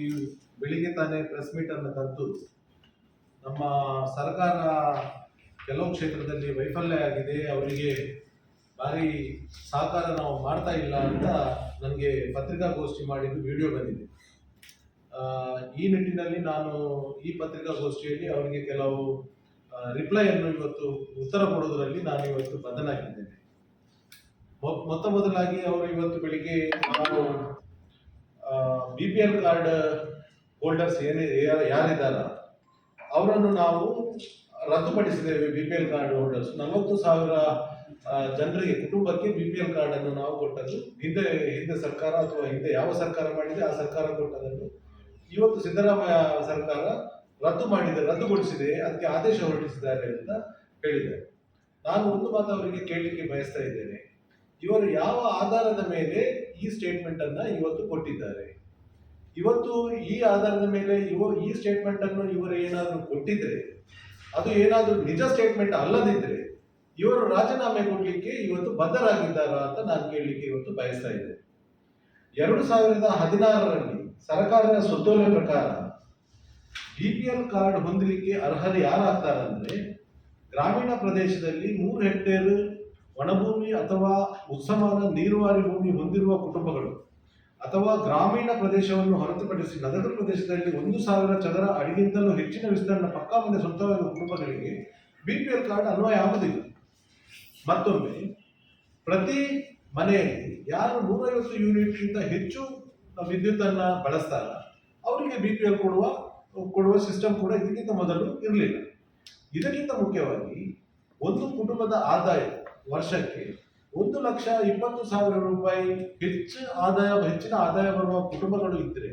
ಈ ಬೆಳಿಗ್ಗೆ ತಾನೇ ಪ್ರೆಸ್ ಅನ್ನು ಕರೆದು ನಮ್ಮ ಸರ್ಕಾರ ಕೆಲವು ಕ್ಷೇತ್ರದಲ್ಲಿ ವೈಫಲ್ಯ ಆಗಿದೆ, ಅವರಿಗೆ ಭಾರಿ ಸಹಕಾರ ನಾವು ಮಾಡ್ತಾ ಇಲ್ಲ ಅಂತ ನನಗೆ ಪತ್ರಿಕಾಗೋಷ್ಠಿ ಮಾಡಿದ್ದು ವಿಡಿಯೋ ಬಂದಿದೆ. ಈ ನಿಟ್ಟಿನಲ್ಲಿ ನಾನು ಈ ಪತ್ರಿಕಾಗೋಷ್ಠಿಯಲ್ಲಿ ಅವರಿಗೆ ಕೆಲವು ರಿಪ್ಲೈಯನ್ನು ಇವತ್ತು ಉತ್ತರ ಕೊಡೋದರಲ್ಲಿ ನಾನು ಇವತ್ತು ಬದಲಾಗಿದ್ದೇನೆ ಮೊತ್ತ ಮೊದಲಾಗಿ ಅವರು ಇವತ್ತು ಬೆಳಿಗ್ಗೆ ನಾವು B P L card holders ಏನೇ ಯಾ- ಯಾರಿದ್ದಾರ ಅವರನ್ನು ನಾವು ರದ್ದುಪಡಿಸಿದ್ದೇವೆ B P L card holders ನಲವತ್ತು ಸಾವಿರ ಜನರಿಗೆ, ಕುಟುಂಬಕ್ಕೆ ಬಿ ಪಿ ಎಲ್ ಕಾರ್ಡ್ ಅನ್ನು ನಾವು ಕೊಟ್ಟದ್ದು. ಹಿಂದೆ ಹಿಂದೆ ಸರ್ಕಾರ ಅಥವಾ ಹಿಂದೆ ಯಾವ ಸರ್ಕಾರ ಮಾಡಿದೆ, ಆ ಸರ್ಕಾರ ಕೊಟ್ಟದನ್ನು ಇವತ್ತು ಸಿದ್ದರಾಮಯ್ಯ ಸರ್ಕಾರ ರದ್ದು ಮಾಡಿದೆ, ರದ್ದುಗೊಳಿಸಿದೆ. ಅದಕ್ಕೆ ಆದೇಶ ಹೊರಡಿಸಿದ್ದಾರೆ ಅಂತ ಹೇಳಿದ್ದಾರೆ. ನಾನು ಒಂದು ಮಾತು ಅವರಿಗೆ ಕೇಳಲಿಕ್ಕೆ ಬಯಸ್ತಾ ಇದ್ದೇನೆ. ಇವರು ಯಾವ ಆಧಾರದ ಮೇಲೆ ಈ ಸ್ಟೇಟ್ಮೆಂಟ್ ಅನ್ನ ಇವತ್ತು ಕೊಟ್ಟಿದ್ದಾರೆ? ಇವತ್ತು ಈ ಆಧಾರದ ಮೇಲೆ ಇವ ಈ ಸ್ಟೇಟ್ಮೆಂಟ್ ಅನ್ನು ಇವರು ಏನಾದರೂ ಕೊಟ್ಟಿದ್ರೆ, ಅದು ಏನಾದರೂ ನಿಜ ಸ್ಟೇಟ್ಮೆಂಟ್ ಅಲ್ಲದಿದ್ರೆ ಇವರು ರಾಜೀನಾಮೆ ಕೊಡ್ಲಿಕ್ಕೆ ಇವತ್ತು ಬದ್ಧರಾಗಿದ್ದಾರಾ ಅಂತ ನಾನು ಕೇಳಲಿಕ್ಕೆ ಇವತ್ತು ಬಯಸ್ತಾ ಇದ್ದೆ. ಎರಡು ಸಾವಿರದ ಹದಿನಾರರಲ್ಲಿ ಸರ್ಕಾರದ ಸುತ್ತೋಲೆ ಪ್ರಕಾರ ಬಿ ಪಿ ಎಲ್ ಕಾರ್ಡ್ ಹೊಂದಲಿಕ್ಕೆ ಅರ್ಹರು ಯಾರಾಗ್ತಾರಂದ್ರೆ ಗ್ರಾಮೀಣ ಪ್ರದೇಶದಲ್ಲಿ ಮೂರು ಹೆಕ್ಟೇರ್ ಒಣಭೂಮಿ ಅಥವಾ ಉತ್ಸಮಾನ ನೀರುವಾರಿ ಭೂಮಿ ಹೊಂದಿರುವ ಕುಟುಂಬಗಳು. ಅಥವಾ ಗ್ರಾಮೀಣ ಪ್ರದೇಶವನ್ನು ಹೊರತುಪಡಿಸಿ ನಗರ ಪ್ರದೇಶದಲ್ಲಿ ಒಂದು ಸಾವಿರ ಚದರ ಅಡಿಗಿಂತಲೂ ಹೆಚ್ಚಿನ ವಿಸ್ತರಣೆ ಪಕ್ಕಾ ಮನೆ ಸ್ವಂತವಾದ ಕುಟುಂಬಗಳಿಗೆ ಬಿ ಪಿ ಎಲ್ ಕಾರ್ಡ್ ಅನ್ವಯ ಆಗುವುದಿಲ್ಲ. ಮತ್ತೊಮ್ಮೆ, ಪ್ರತಿ ಮನೆಯಲ್ಲಿ ಯಾರು ನೂರೈವತ್ತು ಯೂನಿಟ್ಗಿಂತ ಹೆಚ್ಚು ವಿದ್ಯುತ್ತನ್ನು ಬಳಸ್ತಾರ, ಅವರಿಗೆ ಬಿ ಪಿ ಎಲ್ ಕೊಡುವ ಕೊಡುವ ಸಿಸ್ಟಮ್ ಕೂಡ ಇದಕ್ಕಿಂತ ಮೊದಲು ಇರಲಿಲ್ಲ. ಇದಕ್ಕಿಂತ ಮುಖ್ಯವಾಗಿ ಒಂದು ಕುಟುಂಬದ ಆದಾಯ ವರ್ಷಕ್ಕೆ ಒಂದು ಲಕ್ಷ ಇಪ್ಪತ್ತು ಸಾವಿರ ರೂಪಾಯಿ ಹೆಚ್ಚು ಆದಾಯ, ಹೆಚ್ಚಿನ ಆದಾಯ ಬರುವ ಕುಟುಂಬಗಳು ಇದ್ದರೆ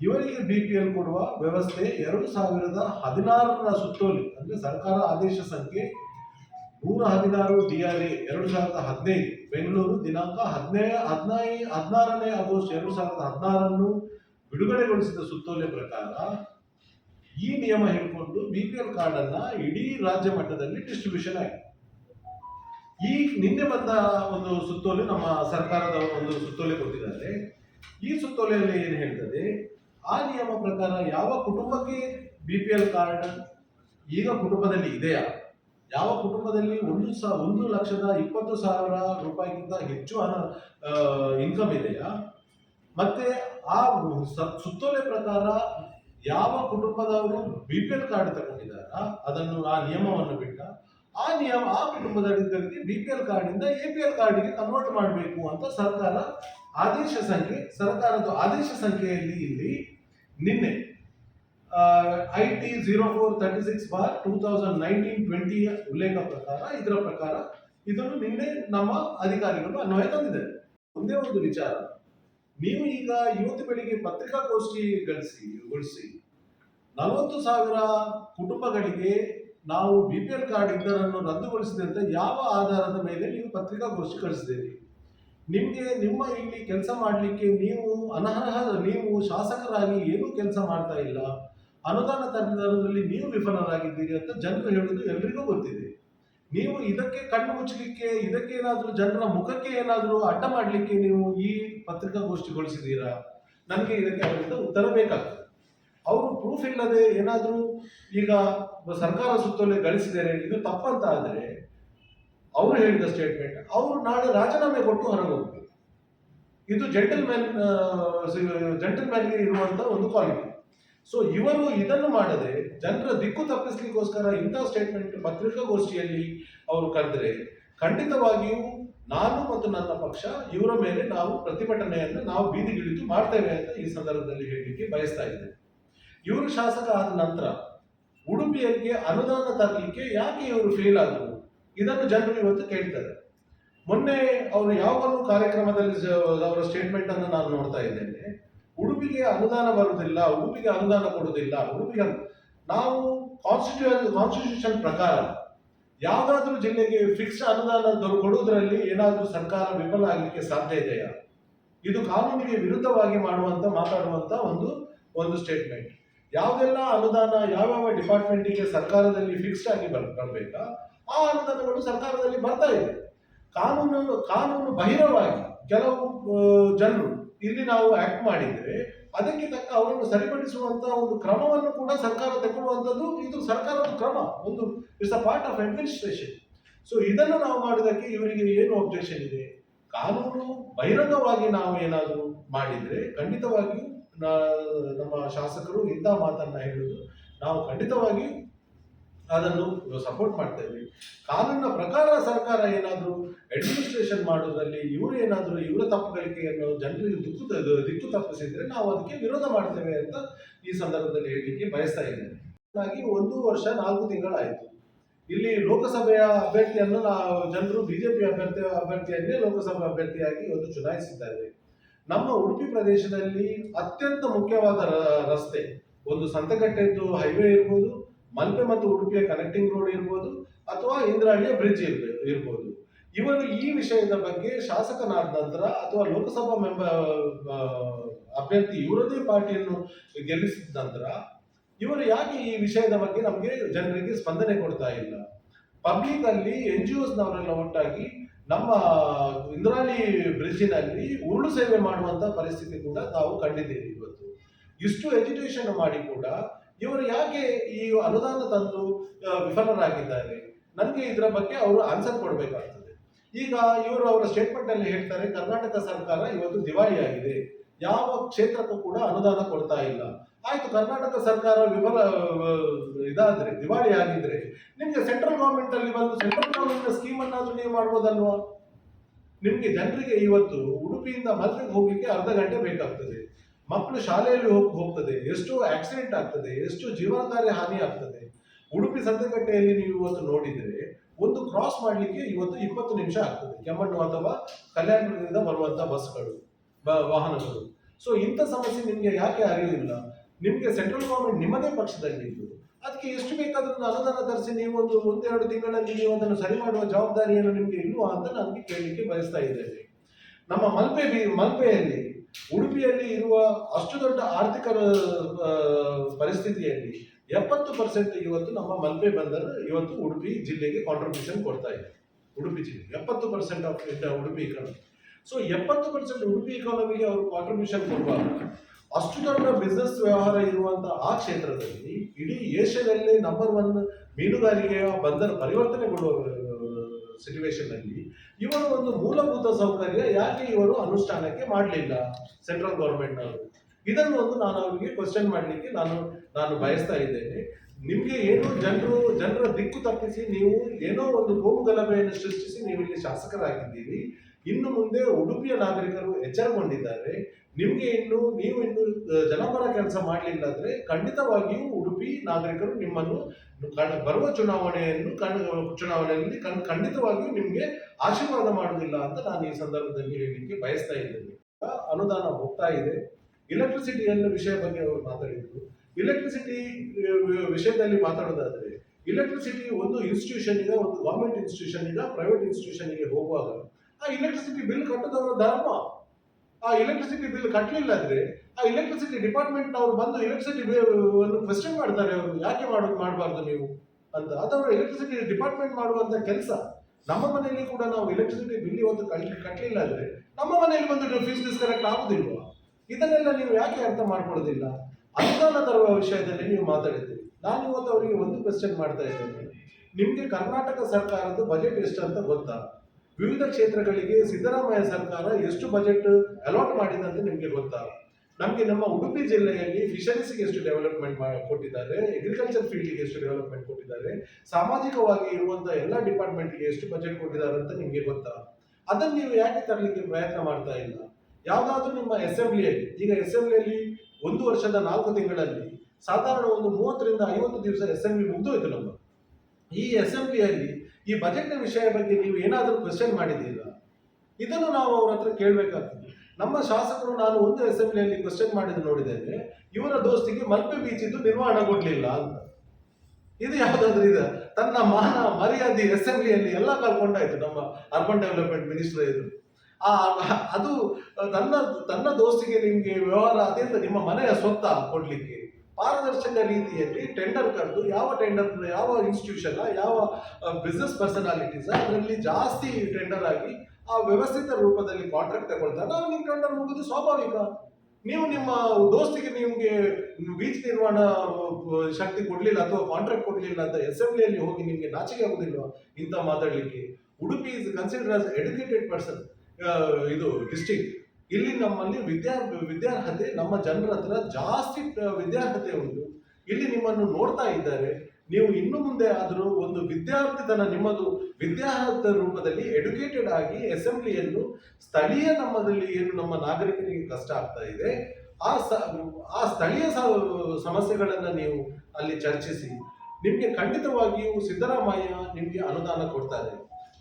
ಇವರಿಗೆ ಬಿ ಪಿ ಎಲ್ ಕೊಡುವ ವ್ಯವಸ್ಥೆ ಎರಡು ಸಾವಿರದ ಹದಿನಾರರ ಸುತ್ತೋಲೆ, ಅಂದರೆ ಸರ್ಕಾರ ಆದೇಶ ಸಂಖ್ಯೆ ನೂರ ಹದಿನಾರು ಡಿ ಆರ್ ಎ ಎರಡು ಸಾವಿರದ ಹದಿನೈದು, ಬೆಂಗಳೂರು ದಿನಾಂಕ ಹದಿನೈದು ಹದಿನೈ, ಹದಿನಾರನೇ ಆಗಸ್ಟ್ ಎರಡು ಸಾವಿರದ ಹದಿನಾರನ್ನು ಬಿಡುಗಡೆಗೊಳಿಸಿದ ಸುತ್ತೋಲೆ ಪ್ರಕಾರ ಈ ನಿಯಮ ಹೇಳಿಕೊಂಡು ಬಿ ಪಿ ಎಲ್ ಕಾರ್ಡ್ ಅನ್ನ ಇಡೀ ರಾಜ್ಯ ಮಟ್ಟದಲ್ಲಿ ಡಿಸ್ಟ್ರಿಬ್ಯೂಷನ್ ಆಗಿದೆ. ಈ ನಿನ್ನೆ ಬಂದ ಒಂದು ಸುತ್ತೋಲೆ ನಮ್ಮ ಸರ್ಕಾರದ ಒಂದು ಸುತ್ತೋಲೆ ಕೊಟ್ಟಿದ್ದಾರೆ. ಈ ಸುತ್ತೋಲೆಯಲ್ಲಿ ಏನು ಹೇಳ್ತದೆ? ಆ ನಿಯಮ ಪ್ರಕಾರ ಯಾವ ಕುಟುಂಬಕ್ಕೆ ಬಿ ಪಿ ಎಲ್ ಕಾರ್ಡ್ ಈಗ ಕುಟುಂಬದಲ್ಲಿ ಇದೆಯಾ? ಯಾವ ಕುಟುಂಬದಲ್ಲಿ ಒಂದು ಸಾ, ಒಂದು ಲಕ್ಷದ ಇಪ್ಪತ್ತು ಸಾವಿರ ರೂಪಾಯಿಗಿಂತ ಹೆಚ್ಚು ಹಣ ಇನ್ಕಮ್ ಇದೆಯಾ? ಮತ್ತೆ ಆ ಸುತ್ತೋಲೆ ಪ್ರಕಾರ ಯಾವ ಕುಟುಂಬದವರು ಬಿ ಪಿ ಎಲ್ ಕಾರ್ಡ್ ತಗೊಂಡಿದ್ದಾರ? ಅದನ್ನು ಆ ನಿಯಮವನ್ನು ಬಿಟ್ಟ. ಆ ನಿಯಮ ಆ ಕುಟುಂಬದವರಿಗೆ ಬಿ ಪಿ ಎಲ್ ಕಾರ್ಡಿಂದ ಎ ಪಿ ಎಲ್ ಕಾರ್ಡಿಗೆ ಕನ್ವರ್ಟ್ ಮಾಡಬೇಕು ಅಂತ ಸರ್ಕಾರ ಆದೇಶ ಸಂಖ್ಯೆ, ಸರ್ಕಾರದ ಆದೇಶ ಸಂಖ್ಯೆಯಲ್ಲಿ ಇಲ್ಲಿ ನಿನ್ನೆ I T zero four thirty six bar two thousand nineteen ಟ್ವೆಂಟಿಯ ಉಲ್ಲೇಖ ಪ್ರಕಾರ, ಇದರ ಪ್ರಕಾರ ಇದನ್ನು ನಿನ್ನೆ ನಮ್ಮ ಅಧಿಕಾರಿಗಳು ಅನ್ವಯ ತಂದಿದ್ದಾರೆ. ಒಂದೇ ಒಂದು ವಿಚಾರ, ನೀವು ಈಗ ಇವತ್ತು ಬೆಳಿಗ್ಗೆ ಪತ್ರಿಕಾಗೋಷ್ಠಿ ಗಳಿಸಿ, ಗೊಳಿಸಿ, ನಲವತ್ತು ಸಾವಿರ ಕುಟುಂಬಗಳಿಗೆ ನಾವು ಬಿ ಪಿ ಎಲ್ ಕಾರ್ಡ್ ಇದ್ದರನ್ನು ರದ್ದುಗೊಳಿಸಿದೆ ಅಂತ ಯಾವ ಆಧಾರದ ಮೇಲೆ ನೀವು ಪತ್ರಿಕಾಗೋಷ್ಠಿ ಕಳಿಸಿದ್ದೀರಿ ನಿಮಗೆ ನಿಮ್ಮ ಇಲ್ಲಿ ಕೆಲಸ ಮಾಡಲಿಕ್ಕೆ ನೀವು ಅನರ್ಹ, ನೀವು ಶಾಸಕರಾಗಿ ಏನೂ ಕೆಲಸ ಮಾಡ್ತಾ ಇಲ್ಲ. ಅನುದಾನ ತರುವುದರಲ್ಲಿ ನೀವು ವಿಫಲರಾಗಿದ್ದೀರಿ ಅಂತ ಜನರು ಹೇಳುವುದು ಎಲ್ರಿಗೂ ಗೊತ್ತಿದೆ. ನೀವು ಇದಕ್ಕೆ ಕಣ್ಣು ಮುಚ್ಚಲಿಕ್ಕೆ ಇದಕ್ಕೆ ಏನಾದರೂ ಜನರ ಮುಖಕ್ಕೆ ಏನಾದರೂ ಅಡ್ಡ ಮಾಡಲಿಕ್ಕೆ ನೀವು ಈ ಪತ್ರಿಕಾಗೋಷ್ಠಿಗೊಳಿಸಿದ್ದೀರಾ ನನಗೆ ಇದಕ್ಕೆ ಅವರಿಂದ ಉತ್ತರ ಬೇಕಾಗ್ತದೆ. ಅವರು ಪ್ರೂಫ್ ಇಲ್ಲದೆ ಏನಾದರೂ ಈಗ ಸರ್ಕಾರ ಸುತ್ತೋಲೆ ಗಳಿಸಿದರೆ ಇದು ತಪ್ಪಂತ ಆದರೆ ಅವರು ಹೇಳಿದ ಸ್ಟೇಟ್ಮೆಂಟ್ ಅವರು ನಾಳೆ ರಾಜೀನಾಮೆ ಕೊಟ್ಟು ಹೊರಗೆ ಇದು ಜೆಂಟಲ್ ಮ್ಯಾನ್ ಜೆಂಟಲ್ ಮ್ಯಾನ್ಗೆ ಇರುವಂತಹ ಒಂದು ಕ್ವಾಲಿಟಿ ಸೊ ಇವರು ಇದನ್ನು ಮಾಡದೆ ಜನರ ದಿಕ್ಕು ತಪ್ಪಿಸ್ಲಿಕ್ಕೋಸ್ಕರ ಇಂಥ ಸ್ಟೇಟ್ಮೆಂಟ್ ಪತ್ರಿಕಾಗೋಷ್ಠಿಯಲ್ಲಿ ಅವರು ಕರೆದರೆ ಖಂಡಿತವಾಗಿಯೂ ನಾನು ಮತ್ತು ನನ್ನ ಪಕ್ಷ ಇವರ ಮೇಲೆ ನಾವು ಪ್ರತಿಭಟನೆಯನ್ನು ನಾವು ಬೀದಿಗಿಳಿದು ಮಾಡ್ತೇವೆ ಅಂತ ಈ ಸಂದರ್ಭದಲ್ಲಿ ಹೇಳಲಿಕ್ಕೆ ಬಯಸ್ತಾ ಇದ್ದೇನೆ. ಇವರು ಶಾಸಕ ಆದ ನಂತರ ಉಡುಪಿಯಲ್ಲಿ ಅನುದಾನ ತರಲಿಕ್ಕೆ ಯಾಕೆ ಇವರು ಫೇಲ್ ಆದರು? ಇದನ್ನು ಜನರು ಇವತ್ತು ಕೇಳ್ತಾರೆ. ಮೊನ್ನೆ ಅವರು ಯಾವಾಗಲೂ ಕಾರ್ಯಕ್ರಮದಲ್ಲಿ ಅವರ ಸ್ಟೇಟ್ಮೆಂಟ್ ಅನ್ನು ನಾನು ನೋಡ್ತಾ ಇದ್ದೇನೆ. ಉಡುಪಿಗೆ ಅನುದಾನ ಬರುವುದಿಲ್ಲ, ಉಡುಪಿಗೆ ಅನುದಾನ ಕೊಡುವುದಿಲ್ಲ ಉಡುಪಿಗೆ ನಾವು ಕಾನ್ಸ್ಟಿಟ್ಯೂ ಕಾನ್ಸ್ಟಿಟ್ಯೂಷನ್ ಪ್ರಕಾರ ಯಾವುದಾದ್ರೂ ಜಿಲ್ಲೆಗೆ ಫಿಕ್ಸ್ ಅನುದಾನ ದೊರ- ಕೊಡುವುದರಲ್ಲಿ ಏನಾದರೂ ಸರ್ಕಾರ ವಿಫಲ ಆಗಲಿಕ್ಕೆ ಸಾಧ್ಯ ಇದೆಯಾ? ಇದು ಕಾನೂನಿಗೆ ವಿರುದ್ಧವಾಗಿ ಮಾಡುವಂತ, ಮಾತಾಡುವಂತ ಒಂದು ಒಂದು ಸ್ಟೇಟ್ಮೆಂಟ್ ಯಾವುದೆಲ್ಲ ಅನುದಾನ, ಯಾವ್ಯಾವ ಡಿಪಾರ್ಟ್ಮೆಂಟಿಗೆ ಸರ್ಕಾರದಲ್ಲಿ ಫಿಕ್ಸ್ಡ್ ಆಗಿ ಬರ್, ಬರಬೇಕಾ, ಆ ಅನುದಾನಗಳು ಸರ್ಕಾರದಲ್ಲಿ ಬರ್ತಾ ಇದೆ. ಕಾನೂನು ಕಾನೂನು ಬಹಿರವಾಗಿ ಕೆಲವು ಜನರು ಇಲ್ಲಿ ನಾವು ಆಕ್ಟ್ ಮಾಡಿದ್ರೆ ಅದಕ್ಕೆ ತಕ್ಕ ಅವರನ್ನು ಸರಿಪಡಿಸುವಂತ ಒಂದು ಕ್ರಮವನ್ನು ಕೂಡ ಸರ್ಕಾರ ತಗೊಳ್ಳುವಂಥದ್ದು ಇದು ಸರ್ಕಾರದ ಕ್ರಮ. ಒಂದು it's a part of administration so ಇದನ್ನು ನಾವು ಮಾಡೋದಕ್ಕೆ ಇವರಿಗೆ ಏನು ಅಬ್ಜೆಕ್ಷನ್ ಇದೆ? ಕಾನೂನು ಬಹಿರಂಗವಾಗಿ ನಾವು ಏನಾದರೂ ಮಾಡಿದರೆ ಖಂಡಿತವಾಗಿಯೂ ನಮ್ಮ ಶಾಸಕರು ಇಂಥ ಮಾತನ್ನ ಹೇಳುದು, ನಾವು ಖಂಡಿತವಾಗಿ ಅದನ್ನು ಸಪೋರ್ಟ್ ಮಾಡ್ತೇವೆ ಕಾನೂನಿನ ಪ್ರಕಾರ ಸರ್ಕಾರ ಏನಾದರೂ ಅಡ್ಮಿನಿಸ್ಟ್ರೇಷನ್ ಮಾಡೋದ್ರಲ್ಲಿ ಇವರು ಏನಾದರೂ ಇವರ ತಪ್ಪುಗಳಿಕೆಯನ್ನು ಜನರಿಗೆ ದಿಕ್ಕು ದಿಕ್ಕು ತಪ್ಪಿಸಿದ್ರೆ ನಾವು ಅದಕ್ಕೆ ವಿರೋಧ ಮಾಡ್ತೇವೆ ಅಂತ ಈ ಸಂದರ್ಭದಲ್ಲಿ ಹೇಳಲಿಕ್ಕೆ ಬಯಸ್ತಾ ಇದ್ದೇನೆ. ಒಂದು ವರ್ಷ, ನಾಲ್ಕು ತಿಂಗಳಾಯಿತು. ಇಲ್ಲಿ ಲೋಕಸಭೆಯ ಅಭ್ಯರ್ಥಿಯನ್ನು ನಾವು, ಜನರು ಬಿಜೆಪಿ ಅಭ್ಯರ್ಥಿ, ಅಭ್ಯರ್ಥಿಯನ್ನೇ ಲೋಕಸಭಾ ಅಭ್ಯರ್ಥಿಯಾಗಿ ಇವತ್ತು ಚುನಾಯಿಸಿದ್ದಾರೆ. ನಮ್ಮ ಉಡುಪಿ ಪ್ರದೇಶದಲ್ಲಿ ಅತ್ಯಂತ ಮುಖ್ಯವಾದ ರಸ್ತೆ. ಒಂದು ಸಂತಕಟ್ಟೆದ್ದು ಹೈವೇ ಇರ್ಬೋದು, ಮಲ್ಪೆ ಮತ್ತು ಉಡುಪಿಯ ಕನೆಕ್ಟಿಂಗ್ ರೋಡ್ ಇರ್ಬೋದು, ಅಥವಾ ಇಂದ್ರಾಣಿಯ ಬ್ರಿಡ್ಜ್ ಇರ್ಬೋದು. ಇವರು ಈ ವಿಷಯದ ಬಗ್ಗೆ ಶಾಸಕನಾದ ನಂತರ ಅಥವಾ ಲೋಕಸಭಾ ಮೆಂಬರ್ ಅಭ್ಯರ್ಥಿ ಇವರದೇ ಪಾರ್ಟಿಯನ್ನು ಗೆಲ್ಲಿಸಿದ ನಂತರ ಇವರು ಯಾಕೆ ಈ ವಿಷಯದ ಬಗ್ಗೆ ನಮಗೆ ಜನರಿಗೆ ಸ್ಪಂದನೆ ಕೊಡ್ತಾ ಇಲ್ಲ? ಪಬ್ಲಿಕ್ ಅಲ್ಲಿ ಎನ್ ಜಿ ನವರೆಲ್ಲ ಒಟ್ಟಾಗಿ ನಮ್ಮ ಇಂದ್ರಾಣಿ ಬ್ರಿಡ್ಜಿನಲ್ಲಿ ಉರುಳು ಸೇವೆ ಮಾಡುವಂತ ಪರಿಸ್ಥಿತಿ ಕೂಡ ತಾವು ಕಂಡಿದ್ದೇವೆ ಇವತ್ತು. ಇಷ್ಟು ಎಜುಕೇಶನ್ ಮಾಡಿ ಕೂಡ ಇವರು ಯಾಕೆ ಈ ಅನುದಾನ ತಂದು ವಿಫಲರಾಗಿದ್ದಾರೆ? ನನಗೆ ಇದರ ಬಗ್ಗೆ ಅವರು ಆನ್ಸರ್ ಕೊಡಬೇಕಾಗ್ತದೆ. ಈಗ ಇವರು ಅವರ ಸ್ಟೇಟ್ಮೆಂಟ್ ಅಲ್ಲಿ ಹೇಳ್ತಾರೆ, ಕರ್ನಾಟಕ ಸರ್ಕಾರ ಇವತ್ತು ದಿವಾಳಿಯಾಗಿದೆ. ಯಾವ ಕ್ಷೇತ್ರಕ್ಕೂ ಕೂಡ ಅನುದಾನ ಕೊಡ್ತಾ ಇಲ್ಲ. ಆಯ್ತು, ಕರ್ನಾಟಕ ಸರ್ಕಾರ ವಿಫಲ ಇದಾದ್ರೆ, ದಿವಾಳಿ ಆಗಿದ್ರೆ, ನಿಮಗೆ ಸೆಂಟ್ರಲ್ ಗವರ್ಮೆಂಟ್ ಅಲ್ಲಿ ಬಂದು ಸೆಂಟ್ರಲ್ ಗವರ್ಮೆಂಟ್ ಸ್ಕೀಮ್ ಅನ್ನಾದ್ರೂ ನೀವು ಮಾಡ್ಬೋದಲ್ವಾ? ನಿಮಗೆ ಜನರಿಗೆ ಇವತ್ತು ಉಡುಪಿಯಿಂದ ಮಲ್ಪೆಗೆ ಹೋಗ್ಲಿಕ್ಕೆ ಅರ್ಧ ಗಂಟೆ ಬೇಕಾಗ್ತದೆ. ಮಕ್ಕಳು ಶಾಲೆಯಲ್ಲಿ ಹೋಗಿ, ಹೋಗ್ತದೆ. ಎಷ್ಟು ಆಕ್ಸಿಡೆಂಟ್ ಆಗ್ತದೆ, ಎಷ್ಟು ಜೀವನಕಾರಿ ಹಾನಿ ಆಗ್ತದೆ. ಉಡುಪಿ ಸಂತಕಟ್ಟೆಯಲ್ಲಿ ನೀವು ಇವತ್ತು ನೋಡಿದ್ರೆ, ಒಂದು ಕ್ರಾಸ್ ಮಾಡ್ಲಿಕ್ಕೆ ಇವತ್ತು ಇಪ್ಪತ್ತು ನಿಮಿಷ ಆಗ್ತದೆ. ಕೆಮ್ಮಣ್ಣು ಅಥವಾ ಕಲ್ಯಾಣದಿಂದ ಬರುವಂಥ ಬಸ್ಗಳು ವಾಹನಗಳು. ಸೊ ಇಂಥ ಸಮಸ್ಯೆ ನಿಮಗೆ ಯಾಕೆ ಅರಿವಿಲ್ಲ ನಿಮ್ಗೆ ಸೆಂಟ್ರಲ್ ಗವರ್ಮೆಂಟ್ ನಿಮ್ಮದೇ ಪಕ್ಷದಲ್ಲಿ ಇದ್ದು ಅದಕ್ಕೆ ಎಷ್ಟು ಬೇಕಾದ್ರೂ ಅನುದಾನ ತರಿಸಿ ನೀವು ಒಂದು ಒಂದೆರಡು ತಿಂಗಳಲ್ಲಿ ನೀವು ಅದನ್ನು ಸರಿ ಮಾಡುವ ಜವಾಬ್ದಾರಿಯನ್ನು ನಿಮಗೆ ಇಲ್ವಾ ಅಂತ ನನಗೆ ಕೇಳಲಿಕ್ಕೆ ಬಯಸ್ತಾ ಇದ್ದೇನೆ. ನಮ್ಮ ಮಲ್ಪೆ ಮಲ್ಪೆಯಲ್ಲಿ, ಉಡುಪಿಯಲ್ಲಿ ಇರುವ ಅಷ್ಟು ದೊಡ್ಡ ಆರ್ಥಿಕ ಪರಿಸ್ಥಿತಿಯಲ್ಲಿ ಎಪ್ಪತ್ತು ಪರ್ಸೆಂಟ್ ಇವತ್ತು ನಮ್ಮ ಮಲ್ಪೆ ಬಂದರು ಇವತ್ತು ಉಡುಪಿ ಜಿಲ್ಲೆಗೆ ಕಾಂಟ್ರಿಬ್ಯೂಷನ್ ಕೊಡ್ತಾ ಇದೆ. ಉಡುಪಿ ಜಿಲ್ಲೆ, ಎಪ್ಪತ್ತು percent of Udupi economy so ಎಪ್ಪತ್ತು ಪರ್ಸೆಂಟ್ ಉಡುಪಿ ಇಕಾನಮಿಗೆ ಅವರು ಕಾಂಟ್ರಿಬ್ಯೂಷನ್ ಕೊಡುವಾಗ ಅಷ್ಟು ದೊಡ್ಡ ಬಿಸ್ನೆಸ್ ವ್ಯವಹಾರ ಇರುವಂತಹ ಆ ಕ್ಷೇತ್ರದಲ್ಲಿ ಇಡೀ ಏಷ್ಯಾದಲ್ಲಿ ನಂಬರ್ ಒನ್ ಮೀನುಗಾರಿಕೆಯ ಬಂದರು ಪರಿವರ್ತನೆಗೊಳ್ಳುವ ಸಿಚುವೇಶನ್ ಅಲ್ಲಿ ಇವರು ಒಂದು ಮೂಲಭೂತ ಸೌಕರ್ಯ ಯಾಕೆ ಇವರು ಅನುಷ್ಠಾನಕ್ಕೆ ಮಾಡಲಿಲ್ಲ ಸೆಂಟ್ರಲ್ ಗವರ್ಮೆಂಟ್ನವರು ಇದನ್ನು ಒಂದು ನಾನು ಅವರಿಗೆ ಕ್ವಶನ್ ಮಾಡಲಿಕ್ಕೆ ನಾನು ನಾನು ಬಯಸ್ತಾ ಇದ್ದೇನೆ. ನಿಮಗೆ ಏನು ಜನರು, ಜನರ ದಿಕ್ಕು ತಪ್ಪಿಸಿ ನೀವು ಏನೋ ಒಂದು ಕೋಮು ಗಲಭೆಯನ್ನು ಸೃಷ್ಟಿಸಿ ನೀವು ಇಲ್ಲಿ ಶಾಸಕರಾಗಿದ್ದೀರಿ. ಇನ್ನು ಮುಂದೆ ಉಡುಪಿಯ ನಾಗರಿಕರು ಎಚ್ಚರಗೊಂಡಿದ್ದಾರೆ. ನಿಮಗೆ ಇನ್ನು ನೀವು ಇನ್ನು ಜನಪರ ಕೆಲಸ ಮಾಡಲಿಲ್ಲ ಅಂದ್ರೆ ಖಂಡಿತವಾಗಿಯೂ ಉಡುಪಿ ನಾಗರಿಕರು ನಿಮ್ಮನ್ನು ಬರುವ ಚುನಾವಣೆಯನ್ನು ಚುನಾವಣೆಯಲ್ಲಿ ಖಂಡಿತವಾಗಿಯೂ ನಿಮಗೆ ಆಶೀರ್ವಾದ ಮಾಡುವುದಿಲ್ಲ ಅಂತ ನಾನು ಈ ಸಂದರ್ಭದಲ್ಲಿ ಹೇಳಲಿಕ್ಕೆ ಬಯಸ್ತಾ ಇದ್ದೇನೆ. ಅನುದಾನ ಹೋಗ್ತಾ ಇದೆ. ಇಲೆಕ್ಟ್ರಿಸಿಟಿಯನ್ನು ವಿಷಯ ಬಗ್ಗೆ ಅವರು ಮಾತಾಡಿದ್ರು. ಇಲೆಕ್ಟ್ರಿಸಿಟಿ ವಿಷಯದಲ್ಲಿ ಮಾತಾಡೋದಾದ್ರೆ ಇಲೆಕ್ಟ್ರಿಸಿಟಿ ಒಂದು ಇನ್ಸ್ಟಿಟ್ಯೂಷನ್ ಈಗ, ಒಂದು ಗವರ್ಮೆಂಟ್ ಇನ್ಸ್ಟಿಟ್ಯೂಷನ್ ಈಗ ಪ್ರೈವೇಟ್ ಇನ್ಸ್ಟಿಟ್ಯೂಷನ್ಗೆ ಹೋಗುವಾಗ ಆ ಎಲೆಕ್ಟ್ರಿಸಿಟಿ ಬಿಲ್ ಕಟ್ಟೋದವರ ಧರ್ಮ. ಆ ಎಲೆಕ್ಟ್ರಿಸಿಟಿ ಬಿಲ್ ಕಟ್ಟಲಿಲ್ಲ ಅಂದ್ರೆ ಆ ಎಲೆಕ್ಟ್ರಿಸಿಟಿ ಡಿಪಾರ್ಟ್ಮೆಂಟ್ ಅವರು ಬಂದು ಇಲೆಕ್ಟ್ರಿಸಿಟಿ ಕ್ವೆಶ್ಚನ್ ಮಾಡ್ತಾರೆ ಅವರು. ಯಾಕೆ ಮಾಡೋದು ಮಾಡಬಾರ್ದು ನೀವು ಅಂತ. ಅದವರ ಎಲೆಕ್ಟ್ರಿಸಿಟಿ ಡಿಪಾರ್ಟ್ಮೆಂಟ್ ಮಾಡುವಂತ ಕೆಲಸ. ನಮ್ಮ ಮನೆಯಲ್ಲಿ ಕೂಡ ನಾವು ಎಲೆಕ್ಟ್ರಿಸಿಟಿ ಬಿಲ್ ಇವತ್ತು ಕಟ್- ಕಟ್ಟಲಿಲ್ಲ ಅಂದ್ರೆ ನಮ್ಮ ಮನೆಯಲ್ಲಿ ಬಂದು ಫೀಸ್ ಡಿಸ್ಕನೆಕ್ಟ್ ಆಗುದಿಲ್ವಾ? ಇದನ್ನೆಲ್ಲ ನೀವು ಯಾಕೆ ಅರ್ಥ ಮಾಡ್ಕೊಳ್ಳೋದಿಲ್ಲ? ಅನುದಾನ ತರುವ ವಿಷಯದಲ್ಲಿ ನೀವು ಮಾತಾಡಿದ್ದೀರಿ. ನಾನು ಇವತ್ತು ಅವರಿಗೆ ಒಂದು ಕ್ವೆಶ್ಚನ್ ಮಾಡ್ತಾ ಇದ್ದೇನೆ. ನಿಮಗೆ ಕರ್ನಾಟಕ ಸರ್ಕಾರದ ಬಜೆಟ್ ಎಷ್ಟು ಅಂತ ಗೊತ್ತಾ? ವಿವಿಧ ಕ್ಷೇತ್ರಗಳಿಗೆ ಸಿದ್ದರಾಮಯ್ಯ ಸರ್ಕಾರ ಎಷ್ಟು ಬಜೆಟ್ ಅಲಾಟ್ ಮಾಡಿದೆ ಅಂತ ನಿಮಗೆ ಗೊತ್ತಾ? ನಮಗೆ ನಮ್ಮ ಉಡುಪಿ ಜಿಲ್ಲೆಯಲ್ಲಿ ಫಿಶರೀಸ್ಗೆ ಎಷ್ಟು ಡೆವಲಪ್ಮೆಂಟ್ ಕೊಟ್ಟಿದ್ದಾರೆ ಅಗ್ರಿಕಲ್ಚರ್ ಫೀಲ್ಡ್ಗೆ ಎಷ್ಟು ಡೆವಲಪ್ಮೆಂಟ್ ಕೊಟ್ಟಿದ್ದಾರೆ, ಸಾಮಾಜಿಕವಾಗಿ ಇರುವಂತಹ ಎಲ್ಲ ಡಿಪಾರ್ಟ್ಮೆಂಟ್ಗೆ ಎಷ್ಟು ಬಜೆಟ್ ಕೊಟ್ಟಿದ್ದಾರೆ ಅಂತ ನಿಮಗೆ ಗೊತ್ತಾ? ಅದನ್ನು ನೀವು ಯಾಕೆ ತರಲಿಕ್ಕೆ ಪ್ರಯತ್ನ ಮಾಡ್ತಾ ಇಲ್ಲ? ಯಾವುದಾದ್ರೂ ನಿಮ್ಮ ಅಸೆಂಬ್ಲಿಯಲ್ಲಿ ಈಗ ಅಸೆಂಬ್ಲಿಯಲ್ಲಿ ಒಂದು ವರ್ಷದ ನಾಲ್ಕು ತಿಂಗಳಲ್ಲಿ ಸಾಧಾರಣ ಒಂದು ಮೂವತ್ತರಿಂದ ಐವತ್ತು ದಿವಸ ಅಸೆಂಬ್ಲಿ ಮುಗಿದೋಯ್ತು ನಮ್ಮ ಈ ಅಸೆಂಬ್ಲಿಯಲ್ಲಿ ಈ ಬಜೆಟ್ನ ವಿಷಯ ಬಗ್ಗೆ ನೀವು ಏನಾದರೂ ಕ್ವೆಶನ್ ಮಾಡಿದ್ದೀರಾ? ಇದನ್ನು ನಾವು ಅವ್ರ ಹತ್ರ ಕೇಳಬೇಕಾಗ್ತದೆ. ನಮ್ಮ ಶಾಸಕರು ನಾನು ಒಂದು ಅಸೆಂಬ್ಲಿಯಲ್ಲಿ ಕ್ವೆಶನ್ ಮಾಡಿದ್ದು ನೋಡಿದ್ದೇನೆ, ಇವರ ದೋಸ್ತಿಗೆ ಮಲ್ಪೆ ಬೀಚಿದ್ದು ನಿರ್ವಹಣ ಕೊಡಲಿಲ್ಲ ಅಂತ. ಇದು ಯಾವ್ದಾದ್ರು ಇದೆ? ತನ್ನ ಮಾನ ಮರ್ಯಾದೆ ಅಸೆಂಬ್ಲಿಯಲ್ಲಿ ಎಲ್ಲ ಕಳ್ಕೊಂಡಾಯ್ತು ನಮ್ಮ ಅರ್ಬನ್ ಡೆವಲಪ್ಮೆಂಟ್ ಮಿನಿಸ್ಟರ್ ಇದು. ಆ, ಅದು ತನ್ನ ತನ್ನ ದೋಸ್ತಿಗೆ ನಿಮಗೆ ವ್ಯವಹಾರ ಆದ್ರೆ ನಿಮ್ಮ ಮನೆಯ ಸ್ವತ್ತ ಕೊಡ್ಲಿಕ್ಕೆ. ಪಾರದರ್ಶಕ ರೀತಿಯಲ್ಲಿ ಟೆಂಡರ್ ಕರೆದು ಯಾವ ಟೆಂಡರ್ ಯಾವ ಇನ್ಸ್ಟಿಟ್ಯೂಷನ್ ಯಾವ ಬಿಸ್ನೆಸ್ ಪರ್ಸನಾಲಿಟೀಸ್ ಅದರಲ್ಲಿ ಜಾಸ್ತಿ ಟೆಂಡರ್ ಆಗಿ ಆ ವ್ಯವಸ್ಥಿತ ರೂಪದಲ್ಲಿ ಕಾಂಟ್ರಾಕ್ಟ್ ತಗೊಳ್ತಾರೆ ನಾವು ನಿಮ್ಮ ಟೆಂಡರ್ ಮುಗಿದು ಸ್ವಾಭಾವಿಕ. ನೀವು ನಿಮ್ಮ ದೋಸ್ತಿಗೆ ನಿಮಗೆ ಬೀಚ್ ನಿರ್ಮಾಣ ಶಕ್ತಿ ಕೊಡ್ಲಿಲ್ಲ ಅಥವಾ ಕಾಂಟ್ರಾಕ್ಟ್ ಕೊಡ್ಲಿಲ್ಲ ಅಂತ ಅಸೆಂಬ್ಲಿಯಲ್ಲಿ ಹೋಗಿ ನಿಮಗೆ ನಾಚಿಕೆ ಆಗುದಿಲ್ವಾ ಇಂಥ ಮಾತಾಡಲಿಕ್ಕೆ? Udupi is consider as educated person ಇದು ಡಿಸ್ಟಿಕ್ ಇಲ್ಲಿ ನಮ್ಮಲ್ಲಿ ವಿದ್ಯಾ, ವಿದ್ಯಾರ್ಹತೆ, ನಮ್ಮ ಜನರ ಹತ್ರ ಜಾಸ್ತಿ ವಿದ್ಯಾರ್ಹತೆ ಉಂಟು. ಇಲ್ಲಿ ನಿಮ್ಮನ್ನು ನೋಡ್ತಾ ಇದ್ದಾರೆ. ನೀವು ಇನ್ನು ಮುಂದೆ ಆದರೂ ಒಂದು ವಿದ್ಯಾರ್ಥಿತನ ನಿಮ್ಮದು ವಿದ್ಯಾರ್ಹತ ರೂಪದಲ್ಲಿ ಎಡ್ಯುಕೇಟೆಡ್ ಆಗಿ ಅಸೆಂಬ್ಲಿಯನ್ನು ಸ್ಥಳೀಯ ನಮ್ಮದಲ್ಲಿ ಏನು ನಮ್ಮ ನಾಗರಿಕರಿಗೆ ಕಷ್ಟ ಆಗ್ತಾ ಇದೆ, ಆ ಸ, ಆ ಸ್ಥಳೀಯ ಸಮಸ್ಯೆಗಳನ್ನು ನೀವು ಅಲ್ಲಿ ಚರ್ಚಿಸಿ. ನಿಮಗೆ ಖಂಡಿತವಾಗಿಯೂ ಸಿದ್ದರಾಮಯ್ಯ ನಿಮಗೆ ಅನುದಾನ ಕೊಡ್ತಾರೆ.